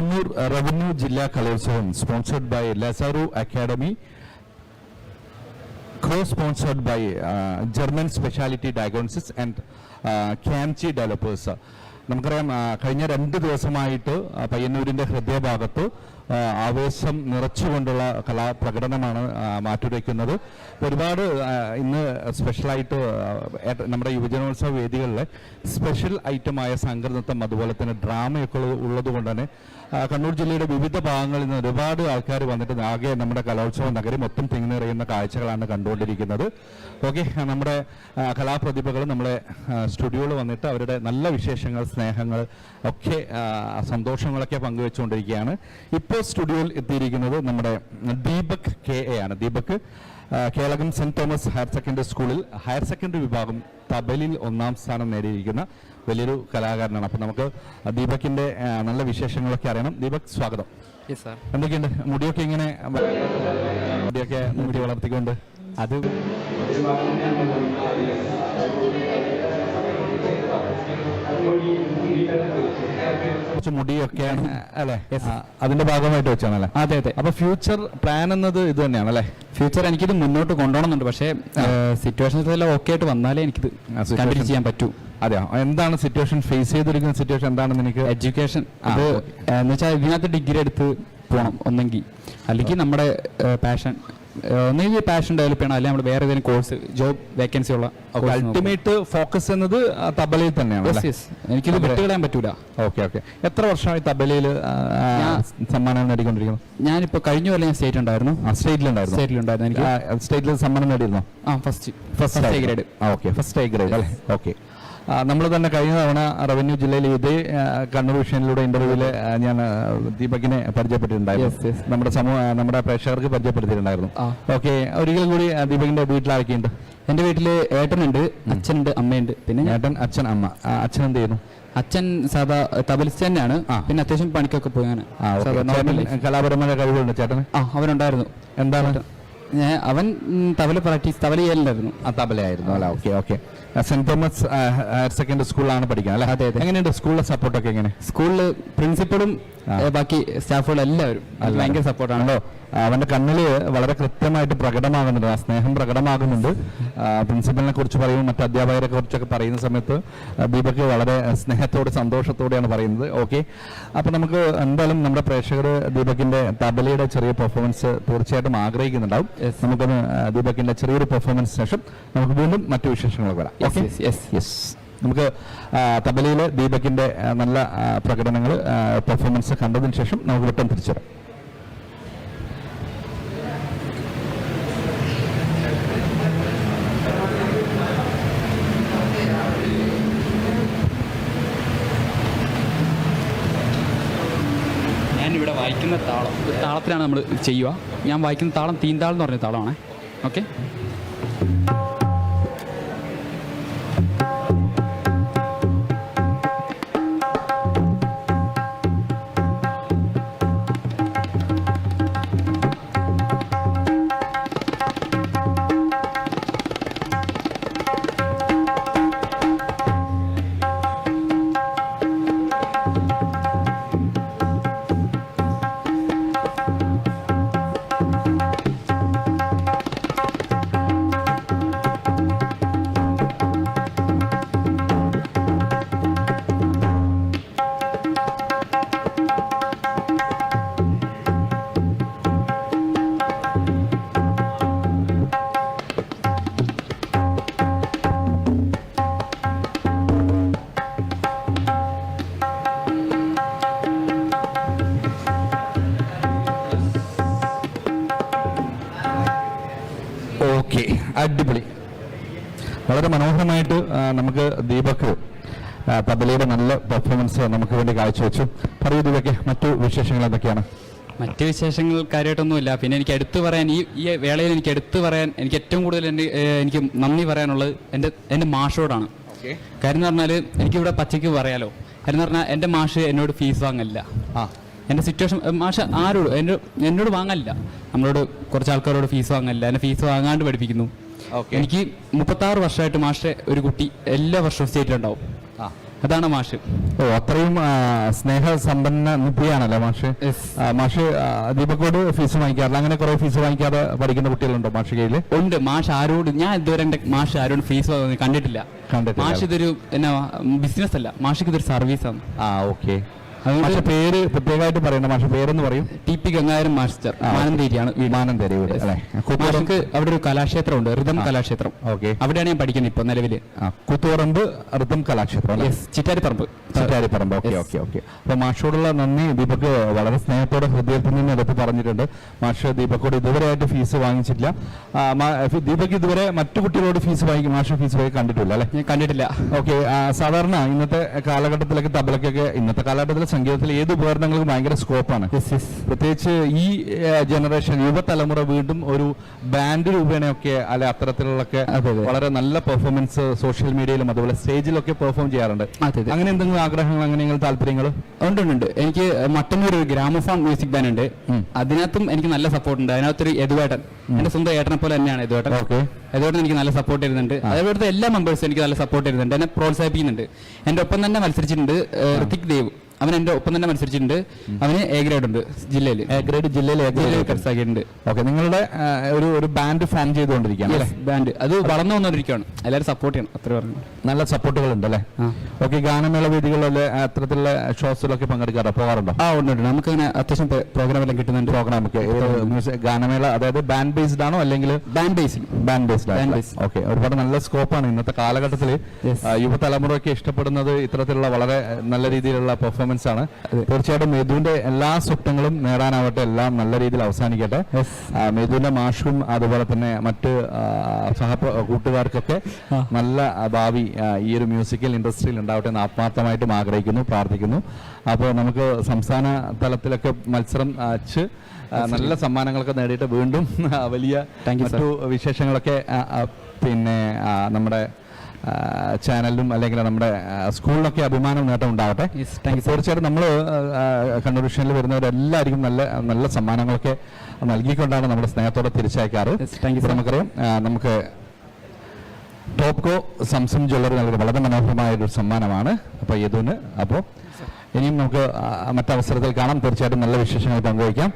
Kannur revenue ജില്ലാ കലോത്സവം sponsored by ലസാറു academy co sponsored by German speciality diagnosis and ക്യാൻസി developers നമുക്കറിയാം കഴിഞ്ഞ രണ്ട് ദിവസമായിട്ട് പയ്യന്നൂരിന്റെ ഹൃദയഭാഗത്ത് ആവേശം നിറച്ചുകൊണ്ടുള്ള കലാപ്രകടനമാണ് മാറ്റുരയ്ക്കുന്നത്. ഒരുപാട് ഇന്ന് സ്പെഷ്യലായിട്ട് നമ്മുടെ യുവജനോത്സവ വേദികളിലെ സ്പെഷ്യൽ ഐറ്റമായ സംഘനൃത്തം അതുപോലെ തന്നെ ഡ്രാമയൊക്കെ ഉള്ളത് ഉള്ളത് കൊണ്ട് തന്നെ കണ്ണൂർ ജില്ലയുടെ വിവിധ ഭാഗങ്ങളിൽ നിന്ന് ഒരുപാട് ആൾക്കാർ വന്നിട്ട് ആകെ നമ്മുടെ കലോത്സവ നഗരി മൊത്തം തിങ്ങിനിറയുന്ന കാഴ്ചകളാണ് കണ്ടുകൊണ്ടിരിക്കുന്നത്. ഓക്കെ നമ്മുടെ കലാപ്രതിഭകൾ നമ്മളെ സ്റ്റുഡിയോയിൽ വന്നിട്ട് അവരുടെ നല്ല വിശേഷങ്ങൾ സ്നേഹങ്ങൾ ഒക്കെ സന്തോഷങ്ങളൊക്കെ പങ്കുവെച്ചുകൊണ്ടിരിക്കുകയാണ്. ഇപ്പോൾ സ്റ്റുഡിയോയിൽ എത്തിയിരിക്കുന്നത് നമ്മുടെ ദീപക് കെ എ ആണ്. Deepak Kelakam Saint Thomas higher secondary സ്കൂളിൽ ഹയർ സെക്കൻഡറി വിഭാഗം തബലിൽ ഒന്നാം സ്ഥാനം നേടിയിരിക്കുന്ന വലിയൊരു കലാകാരനാണ്. അപ്പം നമുക്ക് ദീപകിന്റെ ആ, നല്ല വിശേഷങ്ങളൊക്കെ അറിയണം. ദീപക് സ്വാഗതം. എന്തൊക്കെയുണ്ട്? മുടിയൊക്കെ ഇങ്ങനെ മുടിയൊക്കെ മുടി വളർത്തിക്കൊണ്ട്? അത് കുറച്ച് മുടിയൊക്കെയാണ് അല്ലേ? അതിന്റെ ഭാഗമായിട്ട് വെച്ചാണല്ലേ? അതെ അതെ. അപ്പൊ ഫ്യൂച്ചർ പ്ലാൻ എന്നത് ഇത് തന്നെയാണ് അല്ലേ? ഫ്യൂച്ചർ എനിക്കിത് മുന്നോട്ട് കൊണ്ടുപോകണമെന്നുണ്ട്. പക്ഷേ സിറ്റുവേഷൻസ് എല്ലാം ഓക്കെ ആയിട്ട് വന്നാലേ എനിക്കിത് കണ്ടിന്യൂ ചെയ്യാൻ പറ്റൂ. അതെയോ? എന്താണ് സിറ്റുവേഷൻ ഫേസ് ചെയ്തിരിക്കുന്ന സിറ്റുവേഷൻ എന്താണെന്ന് എനിക്ക് എഡ്യൂക്കേഷൻ അത്. എന്ന് വെച്ചാൽ ഇതിനകത്ത് ഡിഗ്രി എടുത്ത് പോകണം ഒന്നെങ്കിൽ. അല്ലെങ്കിൽ നമ്മുടെ പാഷൻ ഒന്നെങ്കിൽ പാഷൻ ഡെവലപ്പ് ചെയ്യണം. അല്ലെങ്കിൽ നമ്മൾ വേറെ ഏതെങ്കിലും കോഴ്സ് ജോബ് വേക്കൻസി ഉള്ള അൾട്ടിമേറ്റ് ഫോക്കസ് എന്നത് തബലയിൽ തന്നെയാണ് എനിക്കിത്. വിട്ടുകളയാൻ പറ്റൂല. ഓക്കെ ഓക്കെ എത്ര വർഷമായി തബലയിൽ സമ്മാനം നേടിക്കൊണ്ടിരിക്കുന്നു? ഞാനിപ്പോൾ കഴിഞ്ഞ പോലെ ഞാൻ സ്റ്റേറ്റ് ഉണ്ടായിരുന്നു. ആ സ്റ്റേറ്റിലുണ്ടായിരുന്നു സ്റ്റേറ്റിലുണ്ടായിരുന്നു എനിക്ക്. സ്റ്റേറ്റിൽ സമ്മാനം നേടിയിരുന്നു? ആ first first grade okay first grade അല്ലേ? ഓക്കെ നമ്മൾ തന്നെ കഴിഞ്ഞ തവണ റവന്യൂ ജില്ലയിൽ ഇതേ കണ്ണൂർ വിഷയനിലൂടെ ഇന്റർവ്യൂവിൽ ഞാൻ ദീപകിനെ പരിചയപ്പെട്ടിട്ടുണ്ടായിരുന്നു. നമ്മുടെ സമൂഹ നമ്മുടെ പ്രേക്ഷകർക്ക് പരിചയപ്പെടുത്തിയിട്ടുണ്ടായിരുന്നു. ഓക്കെ ഒരിക്കലും കൂടി ദീപകിന്റെ വീട്ടിലാരൊക്കെയുണ്ട്? എന്റെ വീട്ടിൽ ഏട്ടനുണ്ട് അച്ഛനുണ്ട് അമ്മയുണ്ട്. പിന്നെ ഏട്ടൻ അച്ഛൻ അമ്മ. അച്ഛൻ എന്ത് ചെയ്യുന്നു? അച്ഛൻ സാധാ തബലിസ്റ്റ് തന്നെയാണ്. പിന്നെ അത്യാവശ്യം പണിക്കൊക്കെ പോയാണ്. ചേട്ടൻ കലാപരമായ കഴിവുണ്ട് ചേട്ടന്? ആ അവനുണ്ടായിരുന്നു. എന്താണ്? അവൻ തവല തബല പ്രാക്ടീസ് തബല ചെയ്യലുണ്ടായിരുന്നു ആ തബലയായിരുന്നു അല്ല okay okay. Saint Thomas higher secondary സ്കൂളിലാണ് പഠിക്കുന്നത് അല്ല? അതെ, അതെ. എങ്ങനെയുണ്ട് സ്കൂളിലെ സപ്പോർട്ടൊക്കെ എങ്ങനെ? സ്കൂളിൽ പ്രിൻസിപ്പളും ബാക്കി സ്റ്റാഫുകളും എല്ലാവരും ഭയങ്കര സപ്പോർട്ടാണല്ലോ അവന്റെ കണ്ണിൽ വളരെ കൃത്യമായിട്ട് പ്രകടമാകുന്നുണ്ട്. ആ സ്നേഹം പ്രകടമാകുന്നുണ്ട്. പ്രിൻസിപ്പലിനെ കുറിച്ച് പറയും മറ്റ് അധ്യാപകരെ കുറിച്ചൊക്കെ പറയുന്ന സമയത്ത് ദീപക് വളരെ സ്നേഹത്തോടെ സന്തോഷത്തോടെയാണ് പറയുന്നത്. ഓക്കെ. അപ്പൊ നമുക്ക് എന്തായാലും നമ്മുടെ പ്രേക്ഷകർ ദീപകിന്റെ തബലയുടെ ചെറിയ പെർഫോമൻസ് തീർച്ചയായിട്ടും ആഗ്രഹിക്കുന്നുണ്ടാവും. നമുക്കൊന്ന് ദീപകിന്റെ ദീപകിന്റെ ചെറിയൊരു പെർഫോമൻസ് ശേഷം നമുക്ക് വീണ്ടും മറ്റു വിശേഷങ്ങളൊക്കെ വരാം. Yes. യെസ് നമുക്ക് തബലയിലെ ദീപകിന്റെ നല്ല പ്രകടനങ്ങൾ പെർഫോമൻസ് കണ്ടതിന് ശേഷം നമുക്ക് വിട്ടം തിരിച്ചു വരാം ഞാനിവിടെ വായിക്കുന്ന താളം. താളത്തിലാണ് നമ്മൾ ചെയ്യുക. ഞാൻ വായിക്കുന്ന താളം തീന്താളം എന്ന് പറഞ്ഞ താളമാണ്. ഓക്കെ അടിപൊളി. വളരെ മനോഹരമായിട്ട് നമുക്ക് ദീപക് തബലയുടെ നല്ല പെർഫോമൻസ് നമുക്ക് വേണ്ടി കാഴ്ചവെച്ചു. പറയൂ ദീപക് മറ്റു വിശേഷങ്ങൾ എന്തൊക്കെയാണ്? മറ്റു വിശേഷങ്ങൾ കാര്യമായിട്ടൊന്നുമില്ല. പിന്നെ എനിക്ക് എടുത്തു പറയാൻ ഈ ഈ വേളയിൽ എനിക്ക് എടുത്തു പറയാൻ എനിക്ക് ഏറ്റവും കൂടുതൽ എന്റെ എനിക്ക് നന്ദി പറയാനുള്ളത് എന്റെ എന്റെ മാഷോടാണ്. കാര്യം എന്ന് പറഞ്ഞാൽ എനിക്കിവിടെ പച്ചയ്ക്ക് പറയാലോ. കാര്യം എന്ന് പറഞ്ഞാൽ എന്റെ മാഷ് എന്നോട് ഫീസ് വാങ്ങില്ല ആ. എന്റെ സിറ്റുവേഷൻ മാഷ ആരോട്? എന്റെ എന്നോട് വാങ്ങാനില്ല നമ്മളോട് കുറച്ച് ആൾക്കാരോട് ഫീസ് വാങ്ങാനില്ല എന്നെ ഫീസ് വാങ്ങാണ്ട് പഠിപ്പിക്കുന്നു. എനിക്ക് മുപ്പത്താറ് വർഷമായിട്ട് മാഷെ ഒരു കുട്ടി എല്ലാ വർഷവും സ്റ്റേറ്റിലുണ്ടാവും ആ. അതാണ് മാഷ്. ഓ അത്രയും സ്നേഹ സമ്പന്ന നിപ്പിയാണല്ലോ മാഷ്? മാഷ് ദീപക്കോട് ഫീസ് വാങ്ങിക്കാറില്ല. അങ്ങനെ കുറെ ഫീസ് വാങ്ങിക്കാതെ പഠിക്കുന്ന കുട്ടികളുണ്ടോ മാഷ് കയ്യിൽ ഉണ്ട്. മാഷ് ആരോട് ഞാൻ ഇതുവരെ എന്റെ മാഷ് ആരോട് ഫീസ് കണ്ടിട്ടില്ല. കണ്ടിട്ടില്ല. മാഷ് ഇതൊരു എന്നാ ബിസിനസ് അല്ല. മാഷിക്ക് ഇതൊരു സർവീസാണ് ആ ഓക്കെ. മാഷെ പേര് പ്രത്യേകമായിട്ട് പറയണ്ട. മാഷെ പേരെന്ന് പറയും. ടി പി ഗംഗാധരൻ മാസ്റ്റർ മാനന്തേരിയാണ് മാനന്തേരി വീട് അല്ലേ? മാഷക്ക് അവിടെ ഒരു കലാക്ഷേത്രം ഉണ്ട് ഋതം കലാക്ഷേത്രം. ഓക്കെ. അവിടെയാണ് ഞാൻ പഠിക്കുന്നത് ഇപ്പൊ നിലവിൽ. Kuthuparamba Ritham Kalakshetram yes Chittariparamba. Chittariparamba okay okay okay. അപ്പൊ മാഷോടുള്ള നന്ദി. ദീപക് വളരെ സ്നേഹത്തോടെ ഹൃദയത്തിൽ നിന്ന് എടുത്ത് പറഞ്ഞിട്ടുണ്ട്. മാഷ് ദീപക്കോട് ഇതുവരെയായിട്ട് ഫീസ് വാങ്ങിച്ചിട്ടില്ല. ദീപക് ഇതുവരെ മറ്റു കുട്ടികളോട് ഫീസ് വാങ്ങി മാഷ് ഫീസ് വാങ്ങി കണ്ടിട്ടില്ല അല്ലെ? ഞാൻ കണ്ടിട്ടില്ല. ഓക്കെ സാധാരണ ഇന്നത്തെ കാലഘട്ടത്തിലൊക്കെ തബലക്കൊക്കെ ഇന്നത്തെ കാലഘട്ടത്തിലെ സംഗീതത്തിൽ ഏത് ഉപകരണങ്ങൾക്കും ഭയങ്കര സ്കോപ്പാണ് പ്രത്യേകിച്ച് ഈ ജനറേഷൻ യുവതലമുറ വീണ്ടും ഒരു ബാൻഡ് രൂപേണയൊക്കെ അല്ലെ അത്തരത്തിലുള്ളൊക്കെ അതെ, അതെ. വളരെ നല്ല പെർഫോമൻസ് സോഷ്യൽ മീഡിയയിലും അതുപോലെ സ്റ്റേജിലൊക്കെ പെർഫോം ചെയ്യാറുണ്ട്. അങ്ങനെ എന്തെങ്കിലും ആഗ്രഹങ്ങൾ അങ്ങനെ താല്പര്യങ്ങൾ? ഉണ്ട് എനിക്ക് മട്ടന്നൂർ ഒരു ഗ്രാമഫോൺ മ്യൂസിക് ബാൻഡ് ഉണ്ട്. അതിനകത്തും എനിക്ക് നല്ല സപ്പോർട്ട് ഉണ്ട്. അതിനകത്തൊരു യദുവേട്ടൻ എന്റെ സ്വന്തം ഏട്ടനെ പോലെ തന്നെയാണ് ഓക്കെ. യദുവേട്ടൻ എനിക്ക് നല്ല സപ്പോർട്ട് ചെയ്യുന്നുണ്ട് അതേപോലത്തെ എല്ലാ മെമ്പേഴ്സും എനിക്ക് നല്ല സപ്പോർട്ട് ചെയ്യുന്നുണ്ട് എന്നെ പ്രോത്സാഹിപ്പിക്കുന്നുണ്ട്. എന്റെ ഒപ്പം തന്നെ മത്സരിച്ചിട്ടുണ്ട് ഋതിക് ദേവ്. അവൻ എന്റെ ഒപ്പം തന്നെ മത്സരിച്ചിട്ടുണ്ട്. അവന് എ ഗ്രേഡ് ഉണ്ട് ജില്ലയിൽ എ ഗ്രേഡ് ജില്ലയിൽ എ ഗ്രേഡ് കരസ്ഥാക്കിയിട്ടുണ്ട് ഓക്കെ നിങ്ങളുടെ ഒരു ഒരു ബാൻഡ് ഫാൻ ചെയ്തുകൊണ്ടിരിക്കുകയാണ് ബാൻഡ് അത് വളർന്നു വന്നുകൊണ്ടിരിക്കുകയാണ് എല്ലാവരും സപ്പോർട്ട് ചെയ്യണം അത്ര പറഞ്ഞു നല്ല സപ്പോർട്ടുകൾ ഉണ്ട് അല്ലേ. ഓക്കെ ഗാനമേള വേദികളിലെ അത്തരത്തിലുള്ള ഷോസിലൊക്കെ പങ്കെടുക്കാറ് പോകാറുണ്ടോ? ആ ഉണ്ട് ഉണ്ട്. നമുക്ക് അങ്ങനെ അത്യാവശ്യം പ്രോഗ്രാം എല്ലാം കിട്ടുന്നുണ്ട്. പ്രോഗ്രാം ഒക്കെ. ഗാനമേള അതായത് ബാൻഡ് ബേസ്ഡ് ആണോ അല്ലെങ്കിൽ band based band based okay ഒരുപാട് നല്ല സ്കോപ്പാണ് ഇന്നത്തെ കാലഘട്ടത്തിൽ. യുവതലമുറയ്ക്ക് ഇഷ്ടപ്പെടുന്നത് ഇത്തരത്തിലുള്ള വളരെ നല്ല രീതിയിലുള്ള പെർഫോമൻസ് ആണ്. തീർച്ചയായിട്ടും മേധുവിന്റെ എല്ലാ സ്വപ്നങ്ങളും നേടാനാവട്ടെ എല്ലാം നല്ല രീതിയിൽ അവസാനിക്കട്ടെ. മേധുവിന്റെ മാഷും അതുപോലെ തന്നെ മറ്റ് സഹ കൂട്ടുകാർക്കൊക്കെ നല്ല ഭാവി ഈ ഒരു മ്യൂസിക്കൽ ഇൻഡസ്ട്രിയിൽ ഉണ്ടാവട്ടെ എന്ന് ആത്മാർത്ഥമായിട്ടും ആഗ്രഹിക്കുന്നു പ്രാർത്ഥിക്കുന്നു. അപ്പോൾ നമുക്ക് സംസ്ഥാന തലത്തിലൊക്കെ മത്സരം അച്ച് നല്ല സമ്മാനങ്ങളൊക്കെ നേടിയിട്ട് വീണ്ടും വലിയ മറ്റു വിശേഷങ്ങളൊക്കെ പിന്നെ നമ്മുടെ ചാനലിലും അല്ലെങ്കിൽ നമ്മുടെ സ്കൂളിലൊക്കെ അഭിമാനം നേട്ടം sir. തീർച്ചയായിട്ടും നമ്മൾ കണ്ണൂർ വിഷനിൽ വരുന്നവരെല്ലാവർക്കും നല്ല നല്ല സമ്മാനങ്ങളൊക്കെ നൽകിക്കൊണ്ടാണ് നമ്മുടെ സ്നേഹത്തോടെ തിരിച്ചയക്കാറ്. നമുക്കറിയാം നമുക്ക് ടോപ്കോ സംസം ജ്വല്ലറി നൽകുന്ന വളരെ മനോഹരമായ ഒരു സമ്മാനമാണ്. അപ്പോൾ യദുവിന് അപ്പോൾ ഇനിയും നമുക്ക് മറ്റവസരത്തിൽ കാണാം. തീർച്ചയായിട്ടും നല്ല വിശേഷങ്ങൾ പങ്കുവയ്ക്കാം.